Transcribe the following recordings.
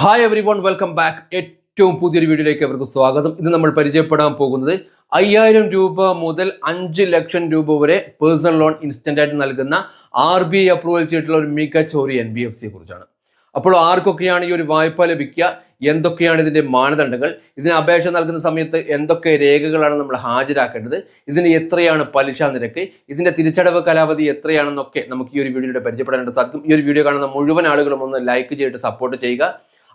Hi everyone welcome back ഏറ്റവും പുതിയൊരു വീഡിയോയിലേക്ക് അവർക്ക് സ്വാഗതം. ഇന്ന് നമ്മൾ പരിചയപ്പെടാൻ പോകുന്നത് അയ്യായിരം രൂപ മുതൽ അഞ്ച് ലക്ഷം രൂപ വരെ പേഴ്സണൽ ലോൺ ഇൻസ്റ്റന്റ് ആയിട്ട് നൽകുന്ന ആർ ബി ഐ അപ്രൂവൽ ചെയ്തിട്ടുള്ള ഒരു മികച്ച ഒരു എൻ ബി എഫ് സിയെ കുറിച്ചാണ്. അപ്പോൾ ആർക്കൊക്കെയാണ് ഈ ഒരു വായ്പ ലഭിക്കുക? എന്തൊക്കെയാണ് ഇതിന്റെ മാനദണ്ഡങ്ങൾ? ഇതിന് അപേക്ഷ നൽകുന്ന സമയത്ത് എന്തൊക്കെ രേഖകളാണ് നമ്മൾ ഹാജരാക്കേണ്ടത്? ഇതിന് എത്രയാണ് പലിശ നിരക്ക്? ഇതിന്റെ തിരിച്ചടവ് കാലാവധി എത്രയാണെന്നൊക്കെ നമുക്ക് ഈ ഒരു വീഡിയോയുടെ പരിചയപ്പെടാനായിട്ട് സാധിക്കും. ഈ ഒരു വീഡിയോ കാണുന്ന മുഴുവൻ ആളുകളും ഒന്ന് ലൈക്ക് ചെയ്തിട്ട് സപ്പോർട്ട് ചെയ്യുക.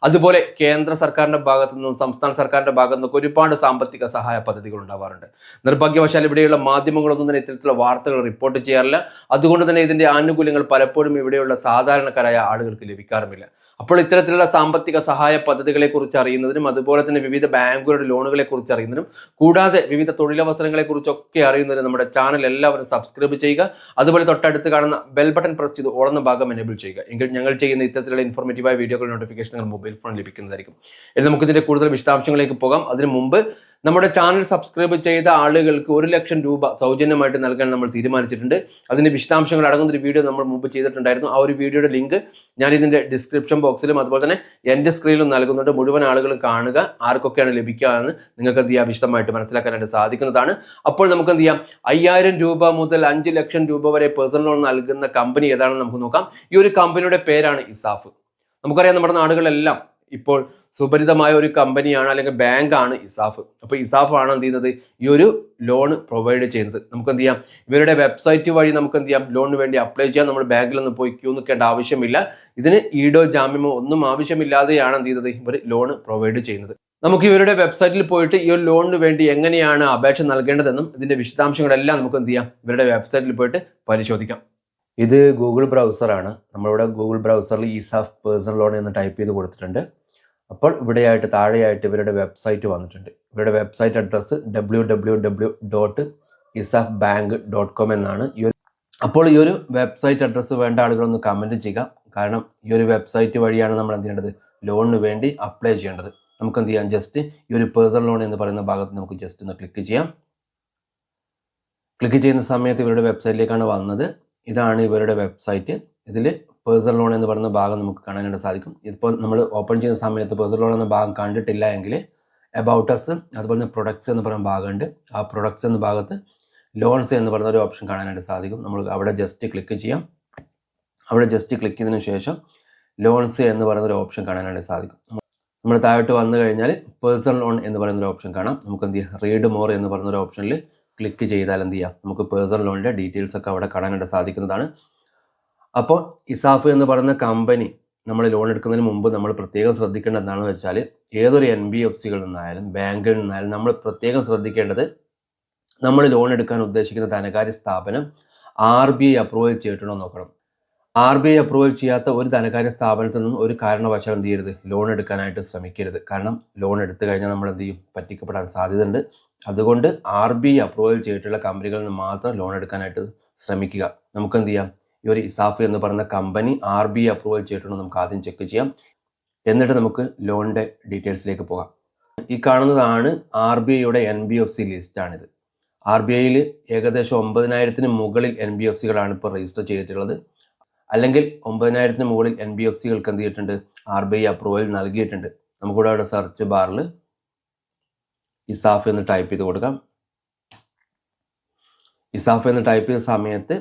അതുപോലെ കേന്ദ്ര സർക്കാരിന്റെ ഭാഗത്തു നിന്നും സംസ്ഥാന സർക്കാരിന്റെ ഭാഗത്തു നിന്നൊക്കെ ഒരുപാട് സാമ്പത്തിക സഹായ പദ്ധതികൾ ഉണ്ടാവാറുണ്ട്. നിർഭാഗ്യവശാൽ ഇവിടെയുള്ള മാധ്യമങ്ങളൊന്നും തന്നെ ഇത്തരത്തിലുള്ള വാർത്തകൾ റിപ്പോർട്ട് ചെയ്യാറില്ല. അതുകൊണ്ട് തന്നെ ഇതിന്റെ ആനുകൂല്യങ്ങൾ പലപ്പോഴും ഇവിടെയുള്ള സാധാരണക്കാരായ ആളുകൾക്ക് ലഭിക്കാറുമില്ല. അപ്പോൾ ഇത്തരത്തിലുള്ള സാമ്പത്തിക സഹായ പദ്ധതികളെ കുറിച്ച് അറിയുന്നതിനും അതുപോലെ തന്നെ വിവിധ ബാങ്കുകളുടെ ലോണുകളെ കുറിച്ച് അറിയുന്നതിനും കൂടാതെ വിവിധ തൊഴിലവസരങ്ങളെ കുറിച്ചൊക്കെ അറിയുന്നതിന് നമ്മുടെ ചാനൽ എല്ലാവരും സബ്സ്ക്രൈബ് ചെയ്യുക. അതുപോലെ തൊട്ടടുത്ത് കാണുന്ന ബെൽ ബട്ടൺ പ്രസ് ചെയ്ത് ഓടുന്ന ഭാഗം എനേബിൾ ചെയ്യുക. എങ്കിൽ ഞങ്ങൾ ചെയ്യുന്ന ഇത്തരത്തിലുള്ള ഇൻഫോർമേറ്റീവായ വീഡിയോകൾ നോട്ടിഫിക്കേഷൻ നിങ്ങൾ മൊബൈൽ ഫോൺ ലഭിക്കുന്നതായിരിക്കും. ഇനി നമുക്ക് ഇതിന്റെ കൂടുതൽ വിശദാംശങ്ങളിലേക്ക് പോകാം. അതിനു മുമ്പ് നമ്മുടെ ചാനൽ സബ്സ്ക്രൈബ് ചെയ്ത ആളുകൾക്ക് ഒരു ലക്ഷം രൂപ സൗജന്യമായിട്ട് നൽകാൻ നമ്മൾ തീരുമാനിച്ചിട്ടുണ്ട്. അതിന്റെ വിശദാംശങ്ങൾ അടങ്ങുന്ന ഒരു വീഡിയോ നമ്മൾ മുമ്പ് ചെയ്തിട്ടുണ്ടായിരുന്നു. ആ ഒരു വീഡിയോയുടെ ലിങ്ക് ഞാൻ ഇതിന്റെ ഡിസ്ക്രിപ്ഷൻ ബോക്സിലും അതുപോലെ തന്നെ എന്റെ സ്ക്രീനിലും നൽകുന്നുണ്ട്. മുഴുവൻ ആളുകളും കാണുക ആർക്കൊക്കെയാണ് ലഭിക്കുക എന്ന് നിങ്ങൾക്ക് എന്ത് ചെയ്യാം? വിശദമായിട്ട് മനസ്സിലാക്കാനായിട്ട് സാധിക്കുന്നതാണ്. അപ്പോൾ നമുക്ക് എന്ത് ചെയ്യാം? അയ്യായിരം രൂപ മുതൽ അഞ്ച് ലക്ഷം രൂപ വരെ പേഴ്സണൽ ലോൺ നൽകുന്ന കമ്പനി ഏതാണെന്ന് നമുക്ക് നോക്കാം. ഈ ഒരു കമ്പനിയുടെ പേരാണ് ഇസാഫ്. നമുക്കറിയാം നമ്മുടെ നാടുകളിലെല്ലാം ഇപ്പോൾ സുപരിതമായ ഒരു കമ്പനിയാണ് അല്ലെങ്കിൽ ബാങ്കാണ് ഇസാഫ്. അപ്പോൾ ഇസാഫ് ആണ് എന്ത് ചെയ്യുന്നത്? ഈ ഒരു ലോൺ പ്രൊവൈഡ് ചെയ്യുന്നത്. നമുക്ക് എന്ത് ചെയ്യാം? ഇവരുടെ വെബ്സൈറ്റ് വഴി നമുക്ക് എന്ത് ചെയ്യാം? ലോണിന് വേണ്ടി അപ്ലൈ ചെയ്യാം. നമ്മൾ ബാങ്കിൽ ബാങ്കിലൊന്നും പോയി ക്യൂ നിൽക്കേണ്ട ആവശ്യമില്ല. ഇതിന് ഈഡോ ജാമ്യമോ ഒന്നും ആവശ്യമില്ലാതെയാണ് എന്ത് ചെയ്യുന്നത്? ഇവർ ലോൺ പ്രൊവൈഡ് ചെയ്യുന്നത്. നമുക്ക് ഇവരുടെ വെബ്സൈറ്റിൽ പോയിട്ട് ഈ ഒരു ലോണിന് വേണ്ടി എങ്ങനെയാണ് അപേക്ഷ നൽകേണ്ടതെന്നും ഇതിന്റെ വിശദാംശങ്ങളെല്ലാം നമുക്ക് എന്ത് ചെയ്യാം? ഇവരുടെ വെബ്സൈറ്റിൽ പോയിട്ട് പരിശോധിക്കാം. ഇത് ഗൂഗിൾ ബ്രൗസറാണ് നമ്മളിവിടെ ഗൂഗിൾ ബ്രൗസറിൽ ഈസ് ഓഫ് പേഴ്സണൽ ലോൺ എന്ന് ടൈപ്പ് ചെയ്ത് കൊടുത്തിട്ടുണ്ട്. അപ്പോൾ ഇവിടെയായിട്ട് താഴെയായിട്ട് ഇവരുടെ വെബ്സൈറ്റ് വന്നിട്ടുണ്ട്. ഇവരുടെ website address W W W dot ESAF bank dot com എന്നാണ്. ഈ ഒരു അപ്പോൾ ഈ ഒരു വെബ്സൈറ്റ് അഡ്രസ്സ് വേണ്ട ആളുകളൊന്ന് കമന്റ് ചെയ്യുക. കാരണം ഈ ഒരു വെബ്സൈറ്റ് വഴിയാണ് നമ്മൾ എന്ത് ചെയ്യേണ്ടത്? ലോണിന് വേണ്ടി അപ്ലൈ ചെയ്യേണ്ടത്. നമുക്ക് എന്ത് ചെയ്യാം? ജസ്റ്റ് ഈ ഒരു പേഴ്സണൽ ലോൺ എന്ന് പറയുന്ന ഭാഗത്ത് നമുക്ക് ജസ്റ്റ് ഒന്ന് ക്ലിക്ക് ചെയ്യാം. ക്ലിക്ക് ചെയ്യുന്ന സമയത്ത് ഇവരുടെ വെബ്സൈറ്റിലേക്കാണ് വന്നത്. ഇതാണ് ഇവരുടെ വെബ്സൈറ്റ് ഇതിൽ പേഴ്സണൽ ലോൺ എന്ന് പറയുന്ന ഭാഗം നമുക്ക് കാണാനായിട്ട് സാധിക്കും. ഇപ്പോൾ നമ്മൾ ഓപ്പൺ ചെയ്യുന്ന സമയത്ത് പേഴ്സണൽ ലോൺ എന്ന ഭാഗം കണ്ടിട്ടില്ല എങ്കിൽ അബൌട്ടസ് അതുപോലെ തന്നെ പ്രൊഡക്ട്സ് എന്ന് പറയുന്ന ഭാഗമുണ്ട്. ആ പ്രൊഡക്ട്സ് എന്ന ഭാഗത്ത് ലോൺസ് എന്ന് പറയുന്ന ഒരു ഓപ്ഷൻ കാണാനായിട്ട് സാധിക്കും. നമ്മൾ അവിടെ ജസ്റ്റ് ക്ലിക്ക് ചെയ്യാം. അവിടെ ജസ്റ്റ് ക്ലിക്ക് ചെയ്തതിന് ശേഷം ലോൺസ് എന്ന് പറയുന്ന ഒരു ഓപ്ഷൻ കാണാനായിട്ട് സാധിക്കും. നമ്മൾ താഴോട്ട് വന്നു കഴിഞ്ഞാൽ പേഴ്സണൽ ലോൺ എന്ന് പറയുന്ന ഒരു ഓപ്ഷൻ കാണാം. നമുക്ക് എന്ത് ചെയ്യാം? റീഡ് മോർ എന്ന് പറയുന്ന ഒരു ഓപ്ഷനിൽ ക്ലിക്ക് ചെയ്താൽ എന്ത് ചെയ്യാം? നമുക്ക് പേഴ്സണൽ ലോണിന്റെ ഡീറ്റെയിൽസ് ഒക്കെ അവിടെ കാണാനായിട്ട് സാധിക്കുന്നതാണ്. അപ്പോൾ ഇസാഫ് എന്ന് പറയുന്ന കമ്പനി നമ്മൾ ലോൺ എടുക്കുന്നതിന് മുമ്പ് നമ്മൾ പ്രത്യേകം ശ്രദ്ധിക്കേണ്ടത് എന്താണെന്ന് വെച്ചാൽ ഏതൊരു എൻ ബി എഫ് സികളിൽ നിന്നായാലും ബാങ്കിൽ നിന്നായാലും നമ്മൾ പ്രത്യേകം ശ്രദ്ധിക്കേണ്ടത് നമ്മൾ ലോൺ എടുക്കാൻ ഉദ്ദേശിക്കുന്ന ധനകാര്യ സ്ഥാപനം ആർ ബി ഐ അപ്രൂവൽ ചെയ്തിട്ടുണ്ടോ നോക്കണം. ആർ ബി ഐ അപ്രൂവൽ ചെയ്യാത്ത ഒരു ധനകാര്യ സ്ഥാപനത്തിൽ നിന്നും ഒരു കാരണവശാലും എന്ത് ചെയ്യരുത്? ലോൺ എടുക്കാനായിട്ട് ശ്രമിക്കരുത്. കാരണം ലോൺ എടുത്തു കഴിഞ്ഞാൽ നമ്മൾ എന്ത് ചെയ്യും? പറ്റിക്കപ്പെടാൻ സാധ്യതയുണ്ട്. അതുകൊണ്ട് ആർ ബി ഐ അപ്രൂവൽ ചെയ്തിട്ടുള്ള കമ്പനികളിൽ നിന്ന് മാത്രം ലോൺ എടുക്കാനായിട്ട് ശ്രമിക്കുക. നമുക്ക് എന്ത് ചെയ്യാം? ഈ ഒരു ഇസാഫ് എന്ന് പറയുന്ന കമ്പനി ആർ ബി അപ്രൂവൽ ചെയ്തിട്ടുണ്ടോ നമുക്ക് ആദ്യം ചെക്ക് ചെയ്യാം. എന്നിട്ട് നമുക്ക് ലോണിന്റെ ഡീറ്റെയിൽസിലേക്ക് പോകാം. ഈ കാണുന്നതാണ് ആർ ബി ഐയുടെ എൻ ബി എഫ് സി ലിസ്റ്റാണിത് ആർ ബി ഐയിൽ ഏകദേശം ഒമ്പതിനായിരത്തിന് മുകളിൽ എൻ ബി എഫ് സികളാണ് ഇപ്പോൾ രജിസ്റ്റർ ചെയ്തിട്ടുള്ളത്. അല്ലെങ്കിൽ ഒമ്പതിനായിരത്തിന് മുകളിൽ എൻ ബി എഫ് സികൾക്ക് എന്ത് ചെയ്തിട്ടുണ്ട്? ആർ ബി ഐ അപ്രൂവൽ നൽകിയിട്ടുണ്ട്. നമുക്കിവിടെ അവിടെ സെർച്ച് ബാറിൽ ഇസാഫ് എന്ന് ടൈപ്പ് ചെയ്ത് കൊടുക്കാം. ഇസാഫ് എന്ന് ടൈപ്പ് ചെയ്ത സമയത്ത്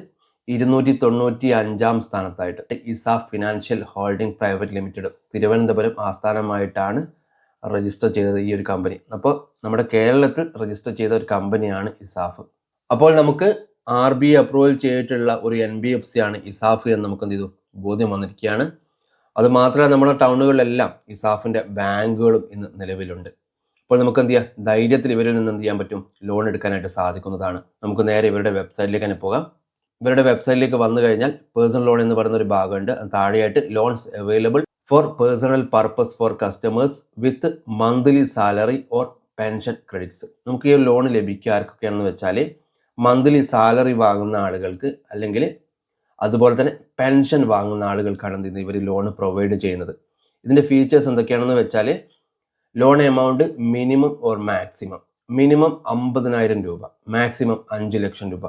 ഇരുന്നൂറ്റി തൊണ്ണൂറ്റി അഞ്ചാം സ്ഥാനത്തായിട്ട് Esa financial holding private limited Thiruvananthapuram ആസ്ഥാനമായിട്ടാണ് register ചെയ്തത് ഈ ഒരു കമ്പനി അപ്പോൾ നമ്മുടെ കേരളത്തിൽ രജിസ്റ്റർ ചെയ്ത ഒരു കമ്പനിയാണ് ഇസാഫ്. അപ്പോൾ നമുക്ക് ആർ ബി അപ്രൂവൽ ചെയ്തിട്ടുള്ള ഒരു എൻ ബി എഫ് സി ആണ് ഇസാഫ് എന്ന് നമുക്ക് എന്ത് ചെയ്തു? ബോധ്യം വന്നിരിക്കുകയാണ്. അതുമാത്രമല്ല നമ്മുടെ ടൗണുകളിലെല്ലാം ഇസാഫിന്റെ ബാങ്കുകളും ഇന്ന് നിലവിലുണ്ട്. അപ്പോൾ നമുക്ക് എന്ത് ചെയ്യാം? ധൈര്യത്തിൽ ഇവരിൽ നിന്ന് എന്ത് ചെയ്യാൻ പറ്റും? ലോൺ എടുക്കാനായിട്ട് സാധിക്കുന്നതാണ്. നമുക്ക് നേരെ ഇവരുടെ വെബ്സൈറ്റിലേക്ക് തന്നെ പോകാം. ഇവരുടെ വെബ്സൈറ്റിലേക്ക് വന്നു കഴിഞ്ഞാൽ പേഴ്സണൽ ലോൺ എന്ന് പറയുന്ന ഒരു ഭാഗമുണ്ട്. താഴെയായിട്ട് loans available for personal purpose for customers with monthly salary or pension credits. നമുക്ക് ഈ ലോൺ ലഭിക്കുക ആർക്കൊക്കെയാണെന്ന് വെച്ചാൽ മന്ത്ലി സാലറി വാങ്ങുന്ന ആളുകൾക്ക് അല്ലെങ്കിൽ അതുപോലെ തന്നെ പെൻഷൻ വാങ്ങുന്ന ആളുകൾക്കാണ് എന്ത് ഇവർ ലോൺ പ്രൊവൈഡ് ചെയ്യുന്നത്. ഇതിന്റെ ഫീച്ചേഴ്സ് എന്തൊക്കെയാണെന്ന് വെച്ചാൽ loan amount minimum or maximum. Minimum അമ്പതിനായിരം രൂപ മാക്സിമം അഞ്ച് ലക്ഷം രൂപ.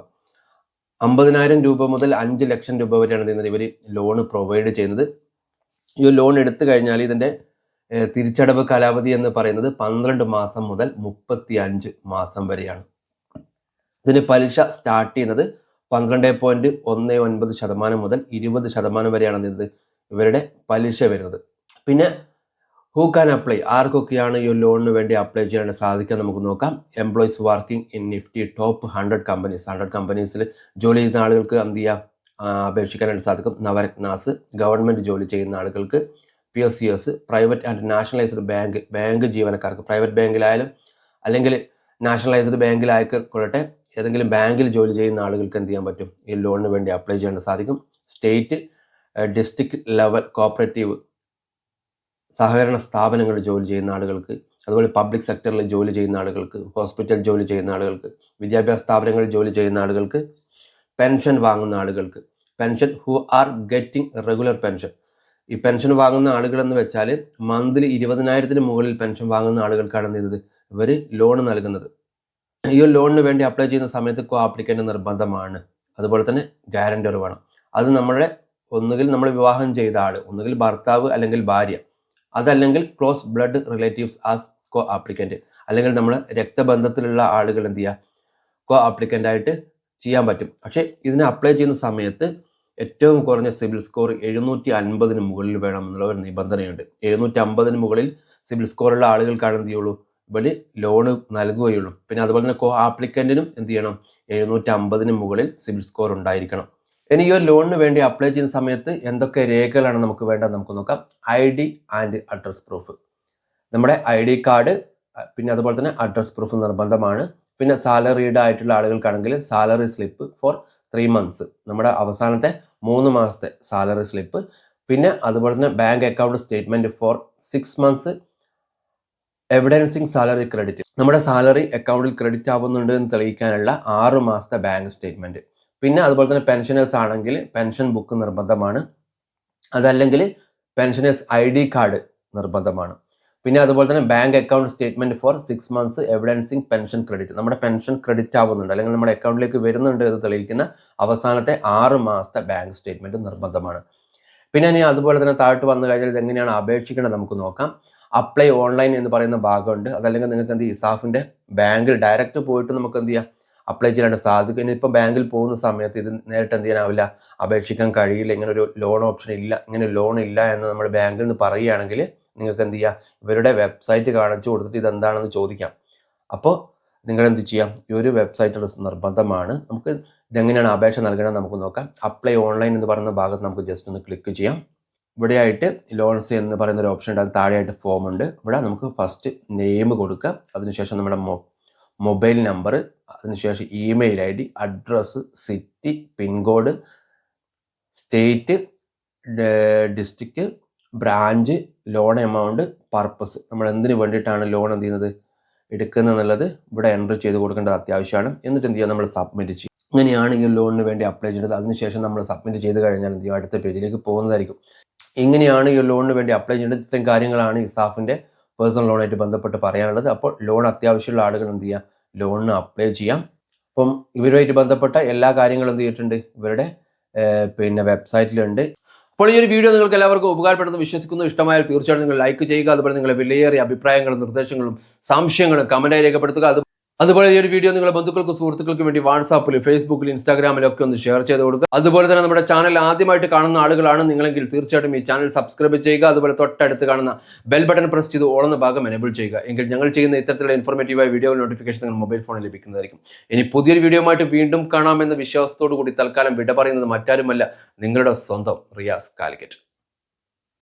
അമ്പതിനായിരം രൂപ മുതൽ അഞ്ച് ലക്ഷം രൂപ വരെയാണ് ചെയ്യുന്നത് ഇവർ ലോൺ പ്രൊവൈഡ് ചെയ്യുന്നത്. ഈ ലോൺ എടുത്തു കഴിഞ്ഞാൽ ഇതിന്റെ തിരിച്ചടവ് കാലാവധി എന്ന് പറയുന്നത് പന്ത്രണ്ട് മാസം മുതൽ മുപ്പത്തി അഞ്ച് മാസം വരെയാണ്. ഇതിന് പലിശ സ്റ്റാർട്ട് ചെയ്യുന്നത് പന്ത്രണ്ട് പോയിന്റ് ഒന്ന് ഒൻപത് ശതമാനം മുതൽ ഇരുപത് ശതമാനം വരെയാണ് ഇവരുടെ പലിശ വരുന്നത്. പിന്നെ ഹൂ കാൻ അപ്ലൈ ആർക്കൊക്കെയാണ് ഈ ലോണിന് വേണ്ടി അപ്ലൈ ചെയ്യാൻ സാധിക്കുക നമുക്ക് നോക്കാം. Employees working in Nifty top hundred companies hundred കമ്പനീസിൽ ജോലി ചെയ്യുന്ന ആളുകൾക്ക് എന്ത് ചെയ്യാം? അപേക്ഷിക്കാനായിട്ട് സാധിക്കും. നവരത്നാസ് ഗവൺമെന്റ് ജോലി ചെയ്യുന്ന ആളുകൾക്ക് P S C S private and nationalised bank bank ജീവനക്കാർക്ക് പ്രൈവറ്റ് ബാങ്കിലായാലും അല്ലെങ്കിൽ നാഷണലൈസ്ഡ് ബാങ്കിലായിക്കൊള്ളട്ടെ ഏതെങ്കിലും ബാങ്കിൽ ജോലി ചെയ്യുന്ന ആളുകൾക്ക് എന്ത് ചെയ്യാൻ പറ്റും? ഈ ലോണിന് വേണ്ടി അപ്ലൈ ചെയ്യാൻ സാധിക്കും. സ്റ്റേറ്റ് ഡിസ്ട്രിക്ട് ലെവൽ കോപ്പറേറ്റീവ് സഹകരണ സ്ഥാപനങ്ങളിൽ ജോലി ചെയ്യുന്ന ആളുകൾക്ക് അതുപോലെ പബ്ലിക് സെക്ടറിൽ ജോലി ചെയ്യുന്ന ആളുകൾക്ക് ഹോസ്പിറ്റൽ ജോലി ചെയ്യുന്ന ആളുകൾക്ക് വിദ്യാഭ്യാസ സ്ഥാപനങ്ങളിൽ ജോലി ചെയ്യുന്ന ആളുകൾക്ക് പെൻഷൻ വാങ്ങുന്ന ആളുകൾക്ക് pension who are getting regular pension ഈ പെൻഷൻ വാങ്ങുന്ന ആളുകൾ എന്ന് വെച്ചാൽ മന്ത്ലി ഇരുപതിനായിരത്തിന് മുകളിൽ പെൻഷൻ വാങ്ങുന്ന ആളുകൾക്കാണ് എന്ത് ഇവർ ലോൺ നൽകുന്നത്. ഈ ഒരു ലോണിന് വേണ്ടി അപ്ലൈ ചെയ്യുന്ന സമയത്ത് കോ ആപ്ലിക്കന്റ് നിർബന്ധമാണ്. അതുപോലെ തന്നെ ഗ്യാരണ്ടർ വേണം. അത് നമ്മുടെ ഒന്നുകിൽ നമ്മൾ വിവാഹം ചെയ്ത ആൾ ഒന്നുകിൽ ഭർത്താവ് അല്ലെങ്കിൽ ഭാര്യ. അതല്ലെങ്കിൽ close blood relatives as co applicant അല്ലെങ്കിൽ നമ്മൾ രക്തബന്ധത്തിലുള്ള ആളുകൾ എന്ത് ചെയ്യുക? കോ ആപ്ലിക്കന്റ് ആയിട്ട് ചെയ്യാൻ പറ്റും. പക്ഷേ ഇതിനെ അപ്ലൈ ചെയ്യുന്ന സമയത്ത് ഏറ്റവും കുറഞ്ഞ സിവിൽ സ്കോർ എഴുന്നൂറ്റി അൻപതിന് മുകളിൽ വേണം എന്നുള്ള ഒരു നിബന്ധനയുണ്ട്. എഴുന്നൂറ്റി അമ്പതിന് മുകളിൽ സിവിൽ സ്കോറുള്ള ആളുകൾക്കാണ് എന്ത് ചെയ്യുള്ളൂ? ഇവർ ലോണ് നൽകുകയുള്ളൂ. പിന്നെ അതുപോലെ തന്നെ കോ ആപ്ലിക്കന്റിനും എന്ത് ചെയ്യണം? എഴുന്നൂറ്റി അമ്പതിന് മുകളിൽ സിവിൽ സ്കോർ ഉണ്ടായിരിക്കണം. ഇനി ഈ ഒരു ലോണിന് വേണ്ടി അപ്ലൈ ചെയ്യുന്ന സമയത്ത് എന്തൊക്കെ രേഖകളാണ് നമുക്ക് വേണ്ടത് നമുക്ക് നോക്കാം. I D and address proof നമ്മുടെ ഐ ഡി കാർഡ് പിന്നെ അതുപോലെ തന്നെ അഡ്രസ് പ്രൂഫ് നിർബന്ധമാണ്. പിന്നെ സാലറീഡ് ആയിട്ടുള്ള ആളുകൾക്കാണെങ്കിൽ salary slip for three months നമ്മുടെ അവസാനത്തെ മൂന്ന് മാസത്തെ സാലറി സ്ലിപ്പ് പിന്നെ അതുപോലെ തന്നെ bank account statement for six months evidencing salary credit നമ്മുടെ സാലറി അക്കൗണ്ടിൽ ക്രെഡിറ്റ് ആവുന്നുണ്ട് എന്ന് തെളിയിക്കാനുള്ള ആറ് മാസത്തെ ബാങ്ക് സ്റ്റേറ്റ്മെന്റ് പിന്നെ അതുപോലെ തന്നെ പെൻഷനേഴ്സ് ആണെങ്കിൽ പെൻഷൻ ബുക്ക് നിർബന്ധമാണ്. അതല്ലെങ്കിൽ പെൻഷനേഴ്സ് ഐ ഡി കാർഡ് നിർബന്ധമാണ്. പിന്നെ അതുപോലെ തന്നെ bank account statement for six months evidencing pension credit നമ്മുടെ പെൻഷൻ ക്രെഡിറ്റ് ആവുന്നുണ്ട്. അല്ലെങ്കിൽ നമ്മുടെ അക്കൗണ്ടിലേക്ക് വരുന്നുണ്ട് എന്ന് തെളിയിക്കുന്ന അവസാനത്തെ ആറ് മാസത്തെ ബാങ്ക് സ്റ്റേറ്റ്മെന്റ് നിർബന്ധമാണ്. പിന്നെ ഇനി അതുപോലെ തന്നെ താഴോട്ട് വന്നു കഴിഞ്ഞാൽ ഇത് എങ്ങനെയാണ് അപേക്ഷിക്കേണ്ടത് നമുക്ക് നോക്കാം. അപ്ലൈ ഓൺലൈൻ എന്ന് പറയുന്ന ഭാഗമുണ്ട്. അതല്ലെങ്കിൽ നിങ്ങൾക്ക് എന്ത് ഇസാഫിന്റെ ബാങ്കിൽ ഡയറക്റ്റ് പോയിട്ട് നമുക്ക് എന്ത് ചെയ്യാം? അപ്ലൈ ചെയ്യാനായിട്ട് സാധിക്കും. ഇനിയിപ്പോൾ ബാങ്കിൽ പോകുന്ന സമയത്ത് ഇത് നേരിട്ട് എന്ത് ചെയ്യാനാവില്ല? അപേക്ഷിക്കാൻ കഴിയില്ല ഇങ്ങനെ ഒരു ലോൺ ഓപ്ഷൻ ഇല്ല ഇങ്ങനെ ലോൺ ഇല്ല എന്ന് നമ്മൾ ബാങ്കിൽ നിന്ന് പറയുകയാണെങ്കിൽ നിങ്ങൾക്ക് എന്ത് ചെയ്യാം? ഇവരുടെ വെബ്സൈറ്റ് കാണിച്ചു കൊടുത്തിട്ട് ഇതെന്താണെന്ന് ചോദിക്കാം. അപ്പോൾ നിങ്ങൾ എന്ത് ചെയ്യാം? ഈ ഒരു വെബ്സൈറ്റ് നിർബന്ധമാണ്. നമുക്ക് ഇതെങ്ങനെയാണ് അപേക്ഷ നൽകണമെന്ന് നമുക്ക് നോക്കാം. അപ്ലൈ ഓൺലൈൻ എന്ന് പറയുന്ന ഭാഗത്ത് നമുക്ക് ജസ്റ്റ് ഒന്ന് ക്ലിക്ക് ചെയ്യാം. ഇവിടെയായിട്ട് ലോൺസ് എന്ന് പറയുന്ന ഒരു ഓപ്ഷൻ ഉണ്ട്. അത് താഴെയായിട്ട് ഫോം ഉണ്ട്. ഇവിടെ നമുക്ക് ഫസ്റ്റ് നെയിം കൊടുക്കുക. അതിനുശേഷം നമ്മുടെ മൊബൈൽ നമ്പർ അതിനുശേഷം email I D address city pin code state district branch loan amount purpose. നമ്മൾ എന്തിനു വേണ്ടിയിട്ടാണ് ലോൺ എന്ത് ചെയ്യുന്നത്? എടുക്കുന്നത് എന്നുള്ളത് ഇവിടെ എൻട്രി ചെയ്ത് കൊടുക്കേണ്ടത് അത്യാവശ്യമാണ്. എന്നിട്ട് എന്ത് ചെയ്യുക നമ്മൾ സബ്മിറ്റ് ചെയ്യും. ഇങ്ങനെയാണ് ഈ ലോണിന് വേണ്ടി അപ്ലൈ ചെയ്യേണ്ടത് അതിനുശേഷം നമ്മൾ സബ്മിറ്റ് ചെയ്ത് കഴിഞ്ഞാൽ എന്ത് ചെയ്യും? അടുത്ത പേജിലേക്ക് പോകുന്നതായിരിക്കും. ഇങ്ങനെയാണ് ഈ ലോണിന് വേണ്ടി അപ്ലൈ ചെയ്യേണ്ടത് ഇത്തരം കാര്യങ്ങളാണ് ഇസാഫിന്റെ പേഴ്സണൽ ലോണായിട്ട് ബന്ധപ്പെട്ട് പറയാനുള്ളത്. അപ്പോൾ ലോൺ അത്യാവശ്യമുള്ള ആളുകൾ എന്ത് ചെയ്യാം ലോണിന് അപ്ലൈ ചെയ്യാം. അപ്പം ഇവരുമായിട്ട് ബന്ധപ്പെട്ട എല്ലാ കാര്യങ്ങളും എന്ത് ചെയ്തിട്ടുണ്ട്? ഇവരുടെ പിന്നെ വെബ്സൈറ്റിലുണ്ട് അപ്പോൾ ഈ ഒരു വീഡിയോ നിങ്ങൾക്ക് എല്ലാവർക്കും ഉപകാരപ്പെടുന്നു വിശ്വസിക്കുന്നു. ഇഷ്ടമായാൽ തീർച്ചയായിട്ടും നിങ്ങൾ ലൈക്ക് ചെയ്യുക. അതുപോലെ നിങ്ങളുടെ വിലയേറിയ അഭിപ്രായങ്ങളും നിർദ്ദേശങ്ങളും സംശയങ്ങളും കമന്റായി രേഖപ്പെടുത്തുക. അത് അതുപോലെ ഈ ഒരു വീഡിയോ നിങ്ങളുടെ ബന്ധുക്കൾക്കും സുഹൃത്തുക്കൾക്കും വേണ്ടി വാട്സാപ്പിൽ ഫേസ്ബുക്കിൽ ഇൻസ്റ്റാഗ്രാമിലും ഒക്കെ ഒന്ന് ഷെയർ ചെയ്ത് കൊടുക്കുക. അതുപോലെ തന്നെ നമ്മുടെ ചാനൽ ആദ്യമായിട്ട് കാണുന്ന ആളുകളാണ് നിങ്ങളെങ്കിൽ തീർച്ചയായിട്ടും ഈ ചാനൽ സബ്സ്ക്രൈബ് ചെയ്യുക. അതുപോലെ തൊട്ടടുത്ത് കാണുന്ന ബെൽ ബട്ടൺ പ്രസ് ചെയ്ത് ഓളുന്ന ഭാഗം എനേബിൾ ചെയ്യുക. എങ്കിൽ ഞങ്ങൾ ചെയ്യുന്ന ഇത്തരത്തിലുള്ള ഇൻഫോർമേറ്റീവായ വീഡിയോ നോട്ടിഫിക്കേഷൻ നിങ്ങൾ മൊബൈൽ ഫോണിൽ ലഭിക്കുന്നതായിരിക്കും. ഇനി പുതിയൊരു വീഡിയോ ആയിട്ട് വീണ്ടും കാണാമെന്ന വിശ്വാസത്തോടു കൂടി തൽക്കാലം വിട പറയുന്നത് മറ്റാരുമല്ല നിങ്ങളുടെ സ്വന്തം റിയാസ് കാലിക്കറ്റ്.